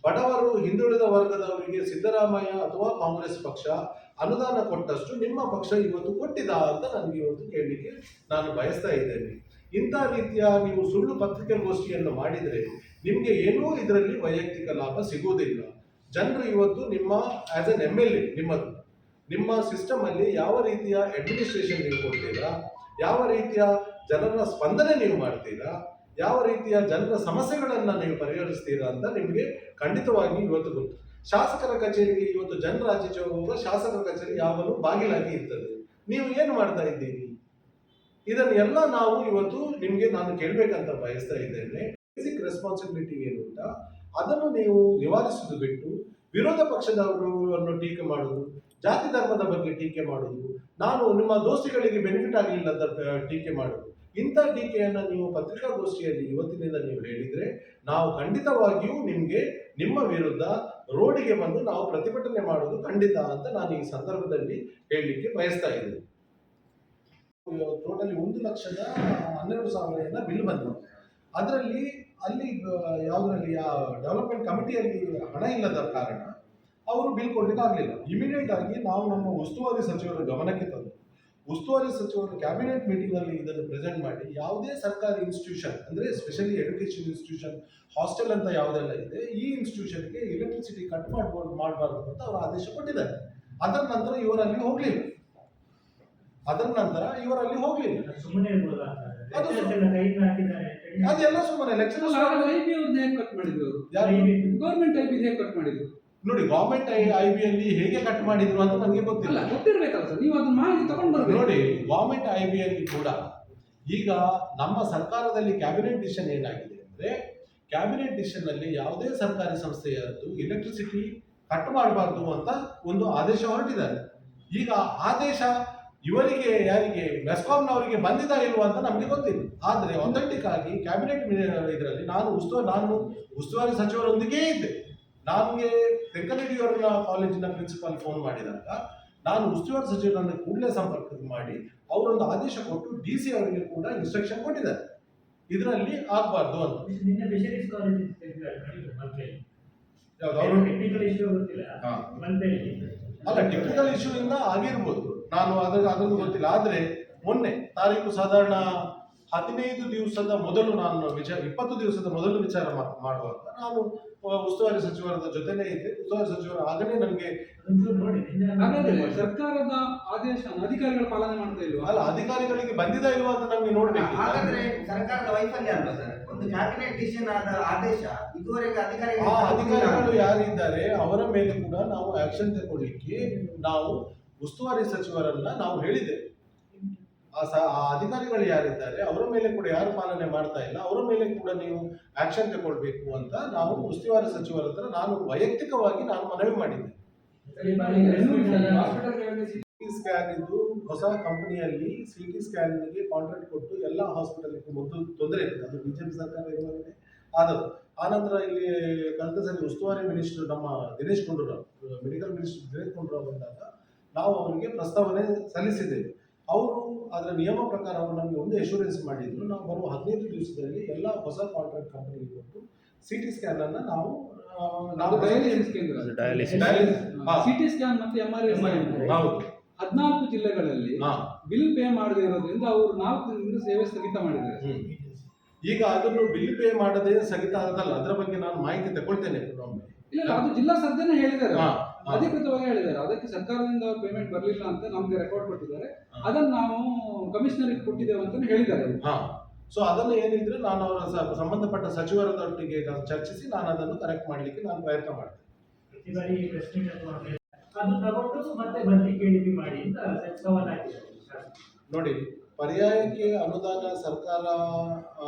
ಬಡವರು ಹಿಂದುಳಿದ ವರ್ಗದವರಿಗೆ ಸಿದ್ದರಾಮಯ್ಯ ಅಥವಾ ಕಾಂಗ್ರೆಸ್ ಪಕ್ಷ ಅನುದಾನ ಕೊಟ್ಟಷ್ಟು ನಿಮ್ಮ ಪಕ್ಷ ಇವತ್ತು ಕೊಟ್ಟಿದ ಅಂತ ನನಗೆ ಇವತ್ತು ಕೇಳಲಿಕ್ಕೆ ನಾನು ಬಯಸ್ತಾ ಇದ್ದೇನೆ. ಇಂಥ ರೀತಿಯ ನೀವು ಸುಳ್ಳು ಪತ್ರಿಕಾಗೋಷ್ಠಿಯನ್ನು ಮಾಡಿದರೆ ನಿಮಗೆ ಏನೂ ಇದರಲ್ಲಿ ವೈಯಕ್ತಿಕ ಲಾಭ ಸಿಗುವುದಿಲ್ಲ. ಜನರು ಇವತ್ತು ನಿಮ್ಮ as an M L A ನಿಮ್ಮದು. ನಿಮ್ಮ ಸಿಸ್ಟಮಲ್ಲಿ ಯಾವ ರೀತಿಯ ಅಡ್ಮಿನಿಸ್ಟ್ರೇಷನ್ ನೀವು ಕೊಡ್ತೀರಾ? ಯಾವ ರೀತಿಯ ಜನರ ಸ್ಪಂದನೆ ನೀವು ಮಾಡ್ತೀರಾ? ಯಾವ ರೀತಿಯ ಜನರ ಸಮಸ್ಯೆಗಳನ್ನು ನೀವು ಪರಿಹರಿಸ್ತೀರಾ ಅಂತ ನಿಮಗೆ ಖಂಡಿತವಾಗಿ ಇವತ್ತು ಗೊತ್ತು. ಶಾಸಕರ ಕಚೇರಿಗೆ ಇವತ್ತು ಜನರ ಆಚೆ ಹೋಗುವಾಗ ಶಾಸಕರ ಕಚೇರಿ ಯಾವಾಗಲೂ ಬಾಗಿಲಾಗಿ ಇರ್ತದೆ. ನೀವು ಏನು ಮಾಡ್ತಾ ಇದ್ದೀರಿ? ಇದನ್ನೆಲ್ಲ ನಾವು ಇವತ್ತು ನಿಮಗೆ ನಾನು ಕೇಳಬೇಕಂತ ಬಯಸ್ತಾ ಇದ್ದೇನೆ. ಬೇಸಿಕ್ ರೆಸ್ಪಾನ್ಸಿಬಿಲಿಟಿ ಏನು ಅಂತ? ಅದನ್ನು ನೀವು ನಿವಾರಿಸುವುದು ಬಿಟ್ಟು ವಿರೋಧ ಪಕ್ಷದವರನ್ನು ಟೀಕೆ ಮಾಡುವುದು, ಜಾತಿ ಧರ್ಮದ ಬಗ್ಗೆ ಟೀಕೆ ಮಾಡುವುದು, ನಾನು ನಿಮ್ಮ ದೋಸ್ತಿಗಳಿಗೆ ಬೆನಿಫಿಟ್ ಆಗಲಿಲ್ಲ ಅಂತ ಟೀಕೆ ಮಾಡುವುದು. ಇಂಥ ಟೀಕೆಯನ್ನು ನೀವು ಪತ್ರಿಕಾಗೋಷ್ಠಿಯಲ್ಲಿ ಇವತ್ತಿನಿಂದ ನೀವು ಹೇಳಿದರೆ ನಾವು ಖಂಡಿತವಾಗಿಯೂ ನಿಮಗೆ ನಿಮ್ಮ ವಿರುದ್ಧ ರೋಡಿಗೆ ಬಂದು ನಾವು ಪ್ರತಿಭಟನೆ ಮಾಡೋದು ಖಂಡಿತ ಅಂತ ನಾನು ಈ ಸಂದರ್ಭದಲ್ಲಿ ಹೇಳಲಿಕ್ಕೆ ಬಯಸ್ತಾ ಇದ್ದೇನೆ. ಟೋಟಲಿ ಒಂದು ಲಕ್ಷದ ಹನ್ನೆರಡು ಸಾವಿರ ಬಿಲ್ ಬಂತು. ಅದರಲ್ಲಿ ಅಲ್ಲಿ ಯಾವುದರಲ್ಲಿ ಡೆವಲಪ್ಮೆಂಟ್ ಕಮಿಟಿಯಲ್ಲಿ ಹಣ ಇಲ್ಲದ ಕಾರಣ ಅವರು ಬಿಲ್ ಕೊಡ್ಲಿಕ್ಕೆ ಆಗಲಿಲ್ಲ. ಇಮಿಡಿಯೇಟ್ ಆಗಿ ನಾವು ನಮ್ಮ ಉಸ್ತುವಾರಿ ಸಚಿವರ ಗಮನಕ್ಕೆ ತಂದು ಉಸ್ತುವಾರಿ ಸಚಿವರು ಕ್ಯಾಬಿನೆಟ್ ಮೀಟಿಂಗ್ ಅಲ್ಲಿ ಇದನ್ನು ಪ್ರೆಸೆಂಟ್ ಮಾಡಿ ಯಾವುದೇ ಸರ್ಕಾರಿ ಇನ್ಸ್ಟಿಟ್ಯೂಷನ್ ಅಂದ್ರೆ ಸ್ಪೆಷಲಿ ಎಜುಕೇಶನ್ ಇನ್ಸ್ಟಿಟ್ಯೂಷನ್ ಹಾಸ್ಟೆಲ್ ಅಂತ ಯಾವುದೆಲ್ಲ ಇದೆ ಈ ಇನ್ಸ್ಟಿಟ್ಯೂಷನ್ಗೆ ಎಲೆಕ್ಟ್ರಿಸಿಟಿ ಕಟ್ ಮಾಡಬಹುದು ಮಾಡಬಾರ್ದು ಅಂತ ಅವರು ಆದೇಶ ಕೊಟ್ಟಿದ್ದಾರೆ. ಅದರ ನಂತರ ಇವರಲ್ಲಿ ಹೋಗ್ಲಿಲ್ಲ. ಅದರ ನಂತರ ಇವರಲ್ಲಿ ಹೋಗ್ಲಿಲ್ಲ. ಸುಮ್ಮನೆ ಅದೆಲ್ಲ ಸುಮ್ಮನೆ. ಲೆಕ್ಚರ್ ಗೌರ್ಮೆಂಟ್ ಐ ಬಿ ಹೇಗೆ ಕಟ್ ಮಾಡಿದ್ರು? ನೋಡಿ ಗವರ್ಮೆಂಟ್ ಐ ಬಿ ಅಲ್ಲಿ ಹೇಗೆ ಕಟ್ ಮಾಡಿದ್ರು ಅಂತ ನನಗೆ ಗೊತ್ತಿಲ್ಲ. ಗೊತ್ತಿರ್ಬೇಕಲ್ಲ ಸರ್ ನೀವು ಅದನ್ನ ಮಾಹಿತಿ ತಗೊಂಡು ಬರ್ಬೇಕು. ನೋಡಿ ಗವರ್ಮೆಂಟ್ ಐ ಬಿ ಅಲ್ಲಿ ಕೂಡ ಈಗ ನಮ್ಮ ಸರ್ಕಾರದಲ್ಲಿ ಕ್ಯಾಬಿನೆಟ್ ಡಿಸಿಷನ್ ಏನಾಗಿದೆ ಅಂದ್ರೆ ಕ್ಯಾಬಿನೆಟ್ ಡಿಸಿಷನ್ ಅಲ್ಲಿ ಯಾವುದೇ ಸರ್ಕಾರಿ ಸಂಸ್ಥೆಯದ್ದು ಎಲೆಕ್ಟ್ರಿಸಿಟಿ ಕಟ್ ಮಾಡಬಾರ್ದು ಅಂತ ಒಂದು ಆದೇಶ ಹೊರಟಿದ್ದಾರೆ. ಈಗ ಆದೇಶ ಇವರಿಗೆ ಯಾರಿಗೆ ಮೆಸ್ಕಾಂನವರಿಗೆ ಬಂದಿದ ಇಲ್ವಾ ಅಂತ ನಮಗೆ ಗೊತ್ತಿಲ್ಲ. ಆದರೆ ಅಥೆಂಟಿಕ್ ಆಗಿ ಕ್ಯಾಬಿನೆಟ್ ಇದರಲ್ಲಿ ನಾನು ಉಸ್ತುವಾರಿ ನಾನು ಉಸ್ತುವಾರಿ ಸಚಿವರೊಂದಿಗೆ ಇದ್ದೆ. ನನಗೆ ತೆಂಕನಡಿಯವರ ಕಾಲೇಜಿನ ಪ್ರಿನ್ಸಿಪಾಲ್ ಫೋನ್ ಮಾಡಿದಾಗ ನಾನು ಉಸ್ತುವಾರಿ ಸಚಿವರನ್ನು ಕೂಡಲೇ ಸಂಪರ್ಕ ಮಾಡಿ ಅವರೊಂದು ಆದೇಶ ಕೊಟ್ಟು ಡಿ ಸಿ ಅವರಿಗೆ ಕೂಡ ಇನ್ಸ್ಟ್ರಕ್ಷನ್ ಕೊಟ್ಟಿದ್ದಾರೆ. ಇದರಲ್ಲಿ ಆಗಬಾರ್ದು ಅಂತ. ಅಲ್ಲ. ಟೆಕ್ನಿಕಲ್ ಇಶ್ಯೂ ಇಂದ ಆಗಿರ್ಬೋದು. ನಾನು ಅದ್ರ ಅದನ್ನು ಗೊತ್ತಿಲ್ಲ. ಆದ್ರೆ ಮೊನ್ನೆ ತಾರೀಕು ಸಾಧಾರಣ ಹದಿನೈದು ದಿವಸದ ಮೊದಲು ನಾನು ವಿಚಾರ ಇಪ್ಪತ್ತು ದಿವಸದ ಮೊದಲು ವಿಚಾರ ಮಾಡುವಾಗ ನಾನು ಉಸ್ತುವಾರಿ ಸಚಿವರದ ಜೊತೆನೇ ಇದೆ. ಉಸ್ತುವಾರಿ ಸಚಿವರು ಆಗಲೇ ನಮಗೆ ಹಾಗಾದ್ರೆ ಸರ್ಕಾರದ ಆದೇಶ ಅಧಿಕಾರಿಗಳು ಪಾಲನೆ ಮಾಡ್ತಾ ಇಲ್ವಾ? ಅಲ್ಲ ಅಧಿಕಾರಿಗಳಿಗೆ ಬಂದಿದ ಇಲ್ವಾ ಅಂತ ನಮ್ಗೆ ನೋಡ್ಬೇಕು. ಹಾಗಾದ್ರೆ ಸರ್ಕಾರದ ವೈಫಲ್ಯ ಅಲ್ವಾ ಸರ್? ಒಂದು ಕ್ಯಾಬಿನೆಟ್ ಡಿಸಿಷನ್ ಆದ ಆದೇಶ ಇದುವರೆಗೆ ಆ ಅಧಿಕಾರಿಗಳು ಅಧಿಕಾರಿಗಳು ಯಾರಿದ್ದಾರೆ ಅವರ ಮೇಲೆ ಕೂಡ ನಾವು ಆಕ್ಷನ್ ತಗೊಳ್ಳಿಕ್ಕೆ ನಾವು ಉಸ್ತುವಾರಿ ಸಚಿವರನ್ನ ನಾವು ಹೇಳಿದ್ದೇವೆ. ಆ ಸ ಆ ಅಧಿಕಾರಿಗಳು ಯಾರಿದ್ದಾರೆ ಅವರ ಮೇಲೆ ಕೂಡ ಯಾರು ಪಾಲನೆ ಮಾಡ್ತಾ ಇಲ್ಲ ಅವರ ಮೇಲೆ ಕೂಡ ನೀವು ಆಕ್ಷನ್ ತಗೊಳ್ಬೇಕು ಅಂತ ನಾವು ಉಸ್ತುವಾರಿ ಸಚಿವರ ಹತ್ರ ನಾನು ವೈಯಕ್ತಿಕವಾಗಿ ನಾನು ಮನವಿ ಮಾಡಿದ್ದೆ ಹಾಸ್ಪಿಟಲ್ಗಳಲ್ಲಿ ಸಿ ಸ್ಕ್ಯಾನ್ ಇದು ಹೊಸ ಕಂಪನಿಯಲ್ಲಿ ಸಿ ಟಿ ಸ್ಕ್ಯಾನ್ಗೆ ಕಾಂಟ್ರಾಕ್ಟ್ ಕೊಟ್ಟು ಎಲ್ಲ ಹಾಸ್ಪಿಟಲ್ಗೆ ಮೊದಲು ತೊಂದರೆ ಇತ್ತು ಅದು ಬಿಜೆಪಿ ಸರ್ಕಾರ ಇರುವಾಗಲೇ ಆದದ್ದು. ಆನಂತರ ಇಲ್ಲಿ ಕಳೆದ ಸರಿ ಉಸ್ತುವಾರಿ ಮಿನಿಸ್ಟರ್ ನಮ್ಮ ದಿನೇಶ್ ಗುಂಡೂರಾವ್ ಮೆಡಿಕಲ್ ಮಿನಿಸ್ಟರ್ ದಿನೇಶ್ ಗುಂಡೂರಾವ್ ಬಂದಾಗ ನಾವು ಅವರಿಗೆ ಪ್ರಸ್ತಾವನೆ ಸಲ್ಲಿಸಿದ್ದೇವೆ. ಅವರು ಅದರ ನಿಯಮ ಪ್ರಕಾರ ಅವರು ನಮಗೆ ಒಂದು ಎಶೂರೆನ್ಸ್ ಮಾಡಿದ್ರು. ನಾವು ಬರುವ ಹದಿನೈದು ದಿವಸದಲ್ಲಿ ಎಲ್ಲ ಹೊಸ ಕಾಂಟ್ರಾಕ್ಟ್ ಕಂಪನಿಗೆ ಕೊಟ್ಟು ಸಿ ಟಿ ಸ್ಕ್ಯಾನ್ ಅನ್ನು ನಾವು ನಾವು ಡಯಾಲಿಸಿಸ್ ಕೇಂದ್ರ. ಹಾ. ಸಿಟಿ ಸ್ಕ್ಯಾನ್ ಮತ್ತೆ ಎಂ ಆರ್ ಐ ಹೌದು. ಹದಿನಾಲ್ಕು ಜಿಲ್ಲೆಗಳಲ್ಲಿ ಹಾ. ಬಿಲ್ ಪೇ ಮಾಡದೇ ಇರೋದ್ರಿಂದ ಅವರು ನಾಲ್ಕು ದಿನದಿಂದ ಸೇವೆ ಸ್ಥಗಿತ ಮಾಡಿದ್ದಾರೆ. ಈಗ ಅದನ್ನು ಬಿಲ್ ಪೇ ಮಾಡದೆ ಸ್ಥಗಿತ ಆದಲ್ಲ ಅದರ ಬಗ್ಗೆ ನಾನು ಮಾಹಿತಿ ತಗೊಳ್ತೇನೆ. ಇಲ್ಲ ಅದು ಜಿಲ್ಲಾ ಸರ್ಜನೆ ಹೇಳಿದ್ದಾರೆ. ಅಧಿಕೃತವಾಗಿ ಹೇಳಿದ್ದಾರೆ. ಅದಕ್ಕೆ ಸರ್ಕಾರದಿಂದ ಪೇಮೆಂಟ್ ಬರಲಿಲ್ಲ ಅಂತ ನಮ್ಗೆ ರೆಕಾರ್ಡ್ ಕೊಟ್ಟಿದ್ದಾರೆ. ಅದನ್ನ ನಾವು ಕಮಿಷನರಿಗೆ ಕೊಟ್ಟಿದ್ದೇವೆ ಅಂತ ಹೇಳಿದ್ದಾರೆ. ಹಾ. ಸೊ ಅದನ್ನು ಏನಿದ್ರೆ ನಾನು ಅವರ ಸಂಬಂಧಪಟ್ಟ ಸಚಿವರದೊಟ್ಟಿಗೆ ನಾನು ಚರ್ಚಿಸಿ ನಾನು ಅದನ್ನು ಕರೆಕ್ಟ್ ಮಾಡಲಿಕ್ಕೆ ನಾನು ಪ್ರಯತ್ನ ಮಾಡ್ತೇನೆ. ಪ್ರತಿ ಬಾರಿ ತಗೊಂಡು ಮತ್ತೆ ಮಾಡಿ ಅಂತ ಸವಾಲ್ ನೋಡಿ ಪರ್ಯಾಯಕ್ಕೆ ಅನುದಾನ ಸರ್ಕಾರ ಆ,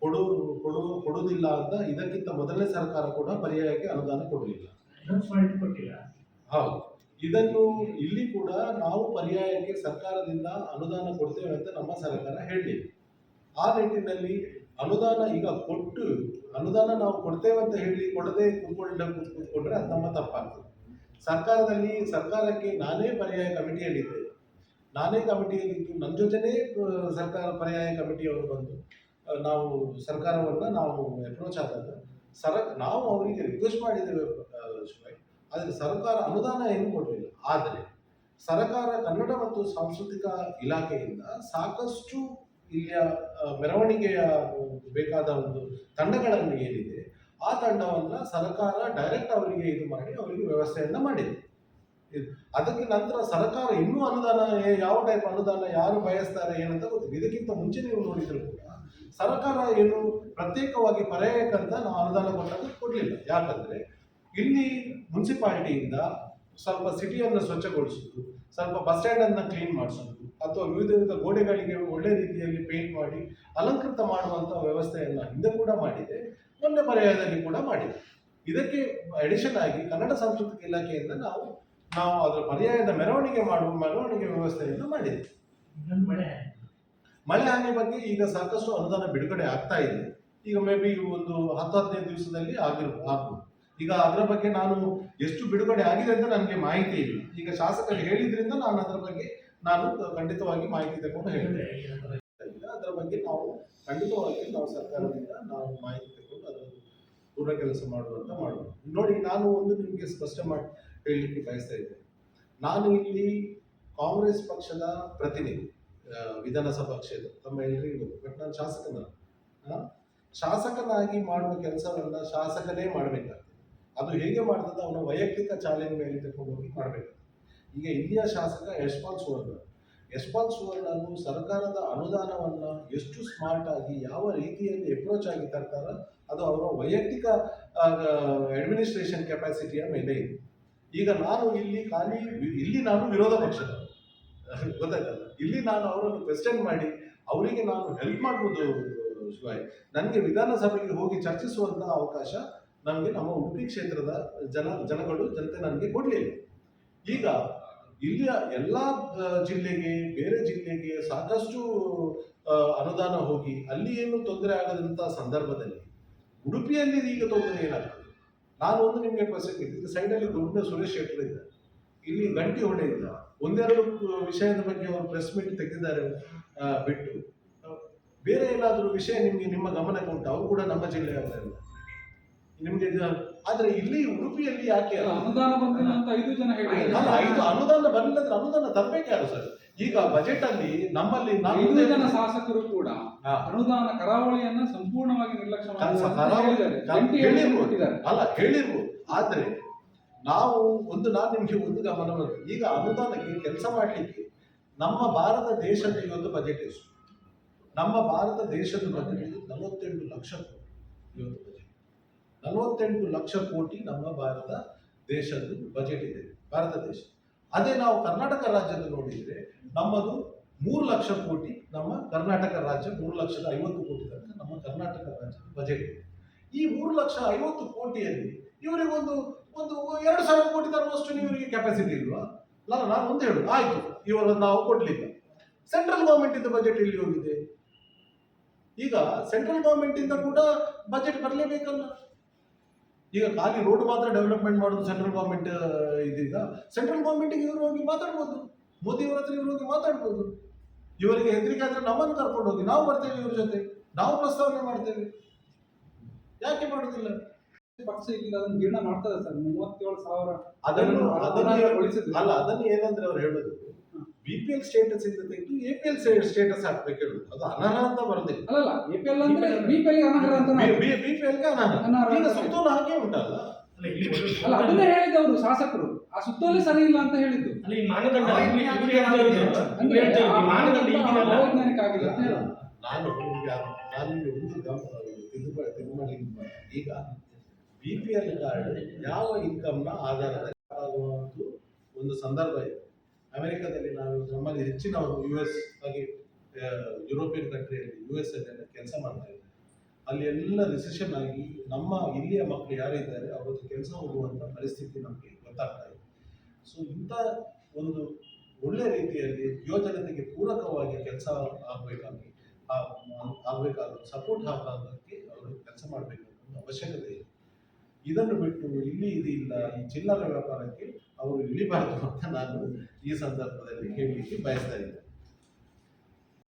ಕೊಡು ಕೊಡು ಕೊಡುವುದಿಲ್ಲ ಅಂತ ಇದಕ್ಕಿಂತ ಮೊದಲನೇ ಸರ್ಕಾರ ಕೂಡ ಪರ್ಯಾಯಕ್ಕೆ ಅನುದಾನ ಕೊಡಲಿಲ್ಲ. ಕೊಟ್ಟಿಲ್ಲ ಹೌದು. ಇದನ್ನು ಇಲ್ಲಿ ಕೂಡ ನಾವು ಪರ್ಯಾಯಕ್ಕೆ ಸರ್ಕಾರದಿಂದ ಅನುದಾನ ಕೊಡ್ತೇವೆ ಅಂತ ನಮ್ಮ ಸರ್ಕಾರ ಹೇಳಿದೆ. ಆ ನಿಟ್ಟಿನಲ್ಲಿ ಅನುದಾನ ಈಗ ಕೊಟ್ಟು ಅನುದಾನ ನಾವು ಕೊಡ್ತೇವೆ ಅಂತ ಹೇಳಿ ಕೊಡದೆ ಕೂತ್ಕೊಂಡ ಕೂತ್ಕೊಂಡ್ರೆ ಅದು ನಮ್ಮ ತಪ್ಪಾಗ್ತದೆ. ಸರ್ಕಾರದಲ್ಲಿ ಸರ್ಕಾರಕ್ಕೆ ನಾನೇ ಪರ್ಯಾಯ ಕಮಿಟಿಯಲ್ಲಿದ್ದೆ. ನಾನೇ ಕಮಿಟಿಯಲ್ಲಿದ್ದು ನನ್ನ ಜೊತೆನೇ ಸರ್ಕಾರ ಪರ್ಯಾಯ ಕಮಿಟಿಯವರು ಬಂದು ನಾವು ಸರ್ಕಾರವನ್ನು ನಾವು ಅಪ್ರೋಚ್ ಆದಾಗ ಸರ ನಾವು ಅವರಿಗೆ ರಿಕ್ವೆಸ್ಟ್ ಮಾಡಿದ್ದೇವೆ. ಆದರೆ ಸರ್ಕಾರ ಅನುದಾನ ಏನು ಕೊಡಲಿಲ್ಲ. ಆದರೆ ಸರ್ಕಾರ ಕನ್ನಡ ಮತ್ತು ಸಾಂಸ್ಕೃತಿಕ ಇಲಾಖೆಯಿಂದ ಸಾಕಷ್ಟು ಇಲ್ಲಿಯ ಮೆರವಣಿಗೆಯ ಬೇಕಾದ ಒಂದು ತಂಡಗಳನ್ನು ಏನಿದೆ, ಆ ತಂಡವನ್ನು ಸರ್ಕಾರ ಡೈರೆಕ್ಟ್ ಅವರಿಗೆ ಇದು ಮಾಡಿ ಅವರಿಗೆ ವ್ಯವಸ್ಥೆಯನ್ನು ಮಾಡಿದೆ. ಅದಕ್ಕೆ ನಂತರ ಸರ್ಕಾರ ಇನ್ನೂ ಅನುದಾನ ಯಾವ ಟೈಪ್ ಅನುದಾನ, ಯಾರು ಬಯಸ್ತಾರೆ ಏನಂತ ಗೊತ್ತಿಲ್ಲ. ಇದಕ್ಕಿಂತ ಮುಂಚೆ ನೀವು ನೋಡಿದ್ರು ಕೂಡ ಸರ್ಕಾರ ಏನು ಪ್ರತ್ಯೇಕವಾಗಿ ಪರ್ಯಾಯಕ್ಕಂತ ನಾವು ಅನುದಾನ ಕೊಟ್ಟದ್ದು ಕೊಡಲಿಲ್ಲ. ಯಾಕಂದ್ರೆ ಇಲ್ಲಿ ಮುನ್ಸಿಪಾಲಿಟಿಯಿಂದ ಸ್ವಲ್ಪ ಸಿಟಿಯನ್ನು ಸ್ವಚ್ಛಗೊಳಿಸುವುದು ಸ್ವಲ್ಪ ಬಸ್ ಸ್ಟ್ಯಾಂಡನ್ನು ಅನ್ನ ಕ್ಲೀನ್ ಮಾಡಿಸೋದು ಅಥವಾ ವಿವಿಧ ವಿವಿಧ ಗೋಡೆಗಳಿಗೆ ಒಳ್ಳೆ ರೀತಿಯಲ್ಲಿ ಪೇಂಟ್ ಮಾಡಿ ಅಲಂಕೃತ ಮಾಡುವಂಥ ವ್ಯವಸ್ಥೆಯನ್ನು ಹಿಂದೆ ಕೂಡ ಮಾಡಿದೆ ಮೊನ್ನೆ ಪರ್ಯಾಯದಲ್ಲಿ ಕೂಡ ಮಾಡಿದೆ. ಇದಕ್ಕೆ ಅಡಿಷನ್ ಆಗಿ ಕನ್ನಡ ಸಾಂಸ್ಕೃತಿಕ ಇಲಾಖೆಯಿಂದ ನಾವು ನಾವು ಅದರ ಪರ್ಯಾಯದ ಮೆರವಣಿಗೆ ಮಾಡುವ ಮೆರವಣಿಗೆ ವ್ಯವಸ್ಥೆಯನ್ನು ಮಾಡಿದೆ. ಮಳೆ ಹಾನಿ. ಬಗ್ಗೆ ಈಗ ಸಾಕಷ್ಟು ಅನುದಾನ ಬಿಡುಗಡೆ ಆಗ್ತಾ ಇದೆ. ಈಗ ಮೇ ಬಿ ಒಂದು ಹತ್ತು ಹದಿನೈದು ದಿವಸದಲ್ಲಿ ಆಗಿರ್ಬೋದು ಆಗ್ಬೋದು. ಈಗ ಅದರ ಬಗ್ಗೆ ನಾನು ಎಷ್ಟು ಬಿಡುಗಡೆ ಆಗಿದೆ ಅಂತ ನನಗೆ ಮಾಹಿತಿ ಇಲ್ಲ. ಈಗ ಶಾಸಕರು ಹೇಳಿದ್ರಿಂದ ನಾನು ಅದರ ಬಗ್ಗೆ ನಾನು ಖಂಡಿತವಾಗಿ ಮಾಹಿತಿ ತಗೊಂಡು ಹೇಳಿದೆ ಅದರ ಬಗ್ಗೆ ನಾವು ಖಂಡಿತವಾಗಿ ನಾವು ಸರ್ಕಾರದಿಂದ ನಾವು ಮಾಹಿತಿ ತಗೊಂಡು ಅದರ ಪೂರ್ಣ ಕೆಲಸ ಮಾಡುವಂತ ಮಾಡುವ ನೋಡಿ, ನಾನು ಒಂದು ನಿಮಗೆ ಸ್ಪಷ್ಟ ಮಾಡಿ ಹೇಳಲಿಕ್ಕೆ ಬಯಸ್ತಾ ಇದ್ದೇನೆ. ನಾನು ಇಲ್ಲಿ ಕಾಂಗ್ರೆಸ್ ಪಕ್ಷದ ಪ್ರತಿನಿಧಿ ವಿಧಾನಸಭಾ ಕ್ಷೇತ್ರ, ತಮ್ಮ ಎಲ್ಲರಿಗೂ ಬಟ್ ನಾನು ಶಾಸಕನ ಶಾಸಕನಾಗಿ ಮಾಡುವ ಕೆಲಸವನ್ನ ಶಾಸಕನೇ ಮಾಡಬೇಕಾಗ್ತದೆ. ಅದು ಹೇಗೆ ಮಾಡ್ತದ ಅವನ ವೈಯಕ್ತಿಕ ಚಾಲೆಂಜ್ ಮೇಲೆ ತಗೊಂಡೋಗಿ ಮಾಡಬೇಕು. ಈಗ ಇಲ್ಲಿಯ ಶಾಸಕ ಯಶ್ಪಾಲ್ ಸುವರ್ಣ, ಯಶ್ಪಾಲ್ ಸುವರ್ಣನು ಸರ್ಕಾರದ ಅನುದಾನವನ್ನ ಎಷ್ಟು ಸ್ಮಾರ್ಟ್ ಆಗಿ ಯಾವ ರೀತಿಯಲ್ಲಿ ಅಪ್ರೋಚ್ ಆಗಿ ತರ್ತಾರ, ಅದು ಅವರ ವೈಯಕ್ತಿಕ ಅಡ್ಮಿನಿಸ್ಟ್ರೇಷನ್ ಕೆಪಾಸಿಟಿಯ ಮೇಲೆ ಇದೆ. ಈಗ ನಾನು ಇಲ್ಲಿ ಖಾಲಿ, ಇಲ್ಲಿ ನಾನು ವಿರೋಧ ಪಕ್ಷದ ಗೊತ್ತಾಯ್ತಲ್ಲ ಇಲ್ಲಿ ನಾನು ಅವರನ್ನು ಕ್ವೆಶ್ಚನ್ ಮಾಡಿ, ಅವರಿಗೆ ನಾನು ಹೆಲ್ಪ್ ಮಾಡ್ಬೋದು ಶಿವಾಯ್. ನನಗೆ ವಿಧಾನಸಭೆಗೆ ಹೋಗಿ ಚರ್ಚಿಸುವಂತಹ ಅವಕಾಶ ನಮಗೆ ನಮ್ಮ ಉಡುಪಿ ಕ್ಷೇತ್ರದ ಜನ, ಜನಗಳು, ಜನತೆ ನನಗೆ ಕೊಡಲಿಲ್ಲ. ಈಗ ಇಲ್ಲಿಯ ಎಲ್ಲ ಜಿಲ್ಲೆಗೆ, ಬೇರೆ ಜಿಲ್ಲೆಗೆ ಸಾಕಷ್ಟು ಅನುದಾನ ಹೋಗಿ ಅಲ್ಲಿ ಏನು ತೊಂದರೆ ಆಗದಂತ ಸಂದರ್ಭದಲ್ಲಿ ಉಡುಪಿಯಲ್ಲಿ ಈಗ ತೊಂದರೆ ಏನಾಗ್ತದೆ? ನಾನು ಒಂದು ನಿಮಗೆ ಕ್ವಶನ್ ಇದು ಸೈಡಲ್ಲಿ ದೊಡ್ಡ ಸುರೇಶ್ ಶೆಟ್ಟರ್ ಇದ್ದಾರೆ. ಇಲ್ಲಿ ಗಂಟಿ ಹೊಡೆ ಇಲ್ಲ ಒಂದೆರಡು ವಿಷಯದ ಬಗ್ಗೆ ಅವರು ಪ್ರೆಸ್ ಮೀಟ್ ತೆಗೆದಿದ್ದಾರೆ ಬಿಟ್ಟು. ಬೇರೆ ಏನಾದರೂ ವಿಷಯ ನಿಮಗೆ ನಿಮ್ಮ ಗಮನಕ್ಕೆ ಉಂಟು? ಅವರು ಕೂಡ ನಮ್ಮ ಜಿಲ್ಲೆಯವರಲ್ಲ ನಿಮಗೆ ಇದು- ಆದ್ರೆ ಇಲ್ಲಿ ಉಡುಪಿಯಲ್ಲಿ ಯಾಕೆ? ಅನುದಾನ ಬಂದಿಲ್ಲ ಅಂತ ಐದು ಜನ ಅಲ್ಲ ಐದು ಅನುದಾನ ಬರಲಿಲ್ಲ ಅಂದ್ರೆ ಅನುದಾನ ತರಬೇಕಾರು ಸರ್? ಈಗ ಬಜೆಟ್ ಅಲ್ಲಿ ನಮ್ಮಲ್ಲಿ ನಾಲ್ಕು ಐದು ಜನ ಶಾಸಕರು ಕೂಡ ಅನುದಾನ ಕರಾವಳಿಯನ್ನ ಸಂಪೂರ್ಣವಾಗಿ ನಿರ್ಲಕ್ಷ್ಯ ಮಾಡಿದ್ದಾರೆ ಅಲ್ಲ ಹೇಳಿರ್ಬೋದು ಆದ್ರೆ ನಾವು ಒಂದು ನಾನು ನಿಮ್ಗೆ ಒಂದು ಗಮನ ಈಗ ಅನುದಾನಕ್ಕೆ ಕೆಲಸ ಮಾಡ್ಲಿಕ್ಕೆ ನಮ್ಮ ಭಾರತ ದೇಶದ ಇವತ್ತು ಬಜೆಟ್ ಎಷ್ಟು? ನಮ್ಮ ಭಾರತ ದೇಶದ ಬಜೆಟ್ ನಲವತ್ತೆಂಟು ಲಕ್ಷ ಕೋಟಿ ಇವತ್ತು ನಲವತ್ತೆಂಟು ಲಕ್ಷ ಕೋಟಿ ನಮ್ಮ ಭಾರತ ದೇಶದ ಬಜೆಟ್ ಇದೆ, ಭಾರತ ದೇಶ. ಅದೇ ನಾವು ಕರ್ನಾಟಕ ರಾಜ್ಯದ ನೋಡಿದ್ರೆ ನಮ್ಮದು ಮೂರು ಲಕ್ಷ ಕೋಟಿ ನಮ್ಮ ಕರ್ನಾಟಕ ರಾಜ್ಯ ಮೂರು ಲಕ್ಷದ ಐವತ್ತು ಕೋಟಿ ತನಕ ನಮ್ಮ ಕರ್ನಾಟಕ ರಾಜ್ಯದ ಬಜೆಟ್ ಇದೆ. ಈ ಮೂರು ಲಕ್ಷ ಐವತ್ತು ಕೋಟಿಯಲ್ಲಿ ಇವರಿಗೆ ಒಂದು ಎರಡು ಸಾವಿರ ಕೋಟಿ ತರುವಷ್ಟು ಇವರಿಗೆ ಕೆಪಾಸಿಟಿ ಇಲ್ವಾ? ನಾನು ನಾನು ಒಂದು ಹೇಳು ಆಯ್ತು, ಇವರನ್ನು ನಾವು ಕೊಡ್ಲಿಲ್ಲ. ಸೆಂಟ್ರಲ್ ಗೌರ್ಮೆಂಟ್ ಇಂದ ಬಜೆಟ್ ಇಲ್ಲಿ ಹೋಗಿದೆ? ಈಗ ಸೆಂಟ್ರಲ್ ಗೌರ್ಮೆಂಟ್ ಇಂದ ಕೂಡ ಬಜೆಟ್ ಬರಲೇಬೇಕಲ್ಲ. ಈಗ ಖಾಲಿ ರೋಡ್ ಮಾತ್ರ ಡೆವಲಪ್ಮೆಂಟ್ ಮಾಡೋದು ಸೆಂಟ್ರಲ್ ಗೌರ್ಮೆಂಟ್ ಇದೀಗ ಸೆಂಟ್ರಲ್ ಗೌರ್ಮೆಂಟಿಗೆ ಇವರು ಹೋಗಿ ಮಾತಾಡ್ಬೋದು. ಮೋದಿ ಅವರ ಹತ್ರ ಇವರು ಹೋಗಿ ಮಾತಾಡ್ಬೋದು. ಇವರಿಗೆ ಹೆದರಿಕೆ ಆದ್ರೆ ನಮ್ಮನ್ನು ಕರ್ಕೊಂಡು ಹೋಗಿ ನಾವು ಬರ್ತೇವೆ ಇವ್ರ ಜೊತೆ. ನಾವು ಪ್ರಸ್ತಾವನೆ ಮಾಡ್ತೇವೆ. ಯಾಕೆ ಮಾಡುದಿಲ್ಲ? ಪಕ್ಷ ಈಗ ಅದನ್ನು ಜೀರ್ಣ ಮಾಡ್ತದೆ ಸರ್. ಮೂವತ್ತೇಳು ಸಾವಿರ ಅದನ್ನು ಅದನ್ನು. ಅಲ್ಲ ಅದನ್ನು ಏನಂದ್ರೆ ಅವ್ರು ಹೇಳುದು. ಬಿ ಪಿ ಎಲ್ ಸ್ಟೇಟಸ್ ಇಂದ ತೆಗೆದು ಎ ಪಿ ಎಲ್ ಸ್ಟೇಟಸ್ ಹಾಕ್ಬೇಕು ಹೇಳುದು ಅದು ಅನರ್ಹ ಅಂತ ಬರೋದಿಲ್ಲ. ಅಲ್ಲಲ್ಲ ಎಪಿಎಲ್ ಅಂದ್ರೆ ಎಲ್ ಅನರ್ಹ ಅಂತ ಬಿ ಪಿ ಎಲ್ಗೆ ಅನರ್ಹ. ಅನರ್ಹ. ಈಗ ಸುತ್ತೋಲೆ ಹಾಗೆ ಉಂಟಲ್ಲ. ಅಲ್ಲ ಅದನ್ನೇ ಹೇಳಿದ್ದು ಅವರು ಶಾಸಕರು. ಆ ಸುತ್ತೋಲೆ ಸರಿ ಇಲ್ಲ ಅಂತ ಹೇಳಿದ್ದು. ಅಲ್ಲಿ ಈ ಮಾನದಂಡ ಆಗಿದೆ ಅಂತ ಹೇಳೋದು. ನಾನು ನಾನು ಈಗ ಬಿ ಪಿ ಎಲ್ ಕಾರ್ಡ್ ಯಾವ ಇನ್ಕಮ್ನ ಆಧಾರದ ಆಗುವಂಥದ್ದು ಒಂದು ಸಂದರ್ಭ ಇದೆ. ಅಮೆರಿಕದಲ್ಲಿ ನಾವು ನಮ್ಮಲ್ಲಿ ಹೆಚ್ಚಿನವರು ಯು ಎಸ್ ಹಾಗೆ ಯುರೋಪಿಯನ್ ಕಂಟ್ರಿಯಲ್ಲಿ ಯು ಎಸ್ ಅಲ್ಲಿ ಕೆಲಸ ಮಾಡ್ತಾ ಇದ್ದಾರೆ. ಅಲ್ಲಿ ಎಲ್ಲ ರಿಸೆಷನ್ ಆಗಿ ನಮ್ಮ ಇಲ್ಲಿಯ ಮಕ್ಕಳು ಯಾರಿದ್ದಾರೆ, ಅವರದ್ದು ಕೆಲಸ ಹೋಗುವಂಥ ಪರಿಸ್ಥಿತಿ ನಮಗೆ ಗೊತ್ತಾಗ್ತಾ ಇದೆ. ಸೊ ಇಂಥ ಒಂದು ಒಳ್ಳೆ ರೀತಿಯಲ್ಲಿ ಯುವಜನತೆಗೆ ಪೂರಕವಾಗಿ ಕೆಲಸ ಆಗಬೇಕಾಗಿ ಆಗಬೇಕಾದ ಸಪೋರ್ಟ್ ಹಾಕೋದಕ್ಕೆ ಅವರು ಕೆಲಸ ಮಾಡಬೇಕಾದ ಅವಶ್ಯಕತೆ ಇದೆ. ಇದನ್ನು ಬಿಟ್ಟು ಇಲ್ಲಿ ಇದಿಲ್ಲ ಈ ಚಿಲ್ಲರೆ ವ್ಯಾಪಾರಕ್ಕೆ ಅವರು ಇಳಿಬಾರದು ಅಂತ ನಾನು ಈ ಸಂದರ್ಭದಲ್ಲಿ ಹೇಳಲಿಕ್ಕೆ ಬಯಸ್ತಾ ಇದ್ದೇನೆ.